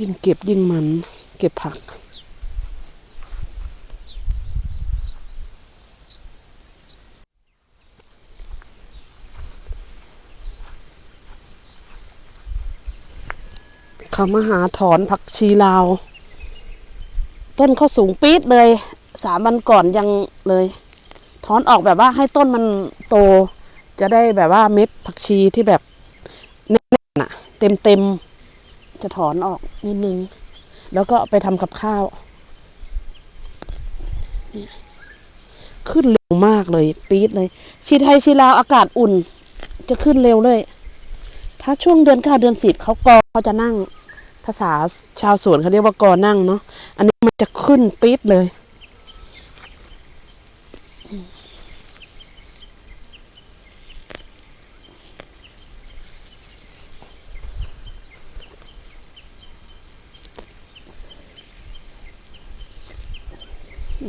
ยิ่งเก็บยิ่งมัน เก็บผัก เขามาหาถอนผักชีลาว ต้นเขาสูงปี๊ดเลย สามวันก่อนยังเลย ถอนออกแบบว่าให้ต้นมันโต จะได้แบบว่าเม็ดผักชีที่แบบแน่นๆน่ะเต็มเต็มๆ จะถอนออกนิดนึง แล้วก็ไปทำกับข้าว ขึ้นเร็วมากเลย ปี๊ดเลย ชีไทยชีลาวอากาศอุ่น จะขึ้นเร็วเลย ถ้าช่วงเดือนเก้าเดือนสิบเขากอเขาจะนั่ง ภาษาชาวสวนเขาเรียกว่ากอนั่งเนาะ อันนี้มันจะขึ้นปี๊ดเลย โซน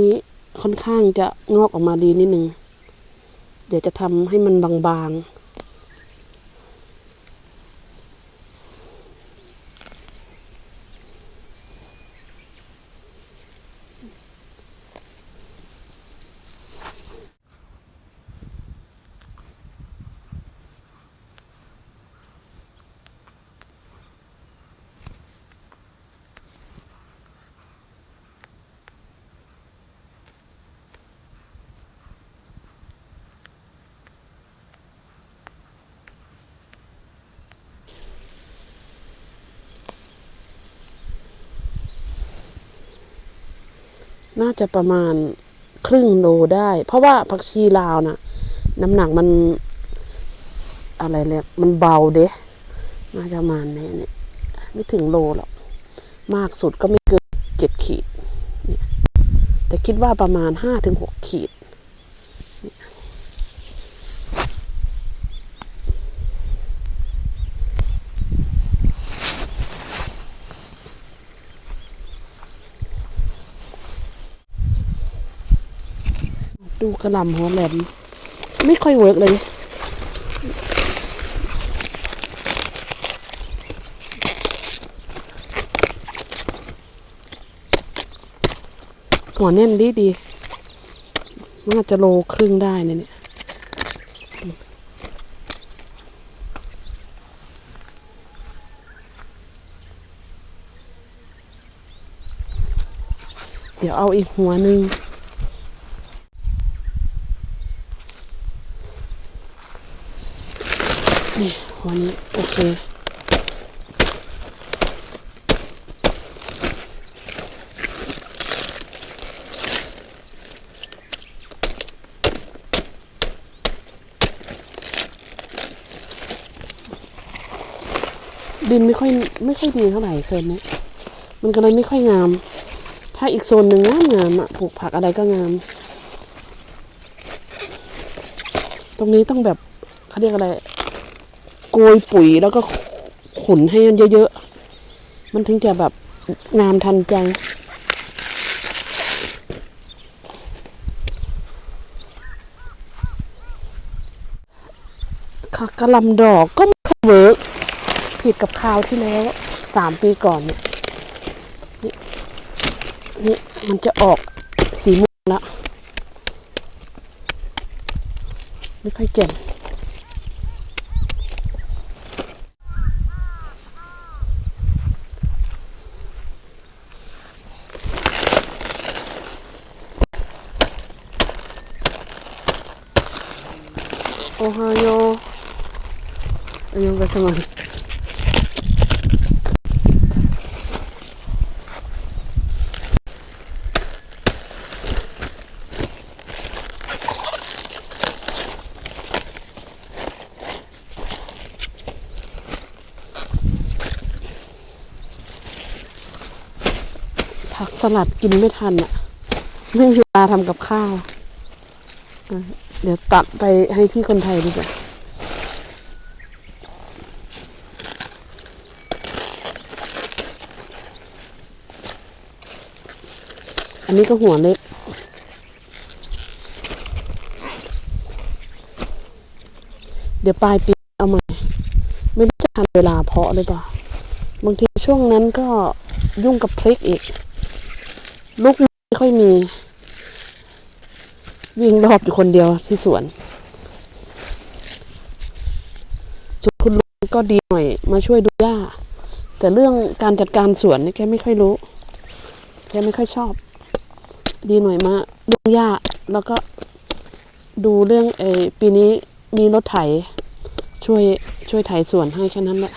นี้ค่อนข้างจะงอกออกมาดีนิดนึง เดี๋ยวจะทำให้มันบางๆ น่าจะประมาณครึ่งโลได้ เพราะว่าผักชีลาวน่ะ น้ำหนักมัน อะไรเลยมันเบาเด้น่าจะประมาณนี้เนี่ยไม่ถึงโลหรอกมากสุดก็ไม่เกินเจ็ดขีด แต่คิดว่าประมาณห้าถึงหกขีด ดูกระหลำหัวแหลม ไม่ค่อยเวิร์กเลย หัวแน่นดีดีน่าจะโลครึ่งได้นี่เนี่ยเดี๋ยวเอาอีกหัวหนึ่ง นี่ วันนี้ โอเค ดินไม่ค่อยไม่ค่อยดีเท่าไหร่โซนนี้มันก็เลยไม่ค่อยงาม ถ้าอีกโซนหนึ่งงามงามอะปลูกผักอะไรก็งาม ตรงนี้ต้องแบบเขาเรียกอะไร โกยปุ๋ยแล้วก็ขุนให้มันเยอะๆ มันถึงจะแบบงามทันใจค่ะกระลำดอกก็ไม่เวิร์กผิดกับคราวที่แล้วสามปีก่อนเนี่ยนี่นี่มันจะออกสีม่วงละไม่ค่อยเก่ง โอไฮโออันยังก็สมัยผักสลัดกินไม่ทันอะไม่มีเวลาทำกับข้าว เดี๋ยวตัดไปให้พี่คนไทยดีกว่าอันนี้ก็หัวเล็กเดี๋ยวปลายปีเอาใหม่ไม่รู้จะทันเวลาเพาะหรือเปล่า บางทีช่วงนั้นก็ยุ่งกับพริกอีก ลูกไม่ค่อยมี วิ่งรอบอยู่คนเดียวที่สวนส่วนคุณลุงก็ดีหน่อยมาช่วยดูหญ้า แต่เรื่องการจัดการสวนนี่แกไม่ค่อยรู้แกไม่ค่อยชอบ ดีหน่อยมาเรื่องหญ้าแล้วก็ดูเรื่องไอ้ปีนี้มีรถไถช่วยช่วยไถสวนให้แค่นั้นแหละ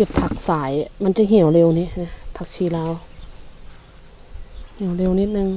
เก็บผักสายมันจะเหี่ยวเร็วนี้นะผักชีลาวเหี่ยวเร็วนิดนึง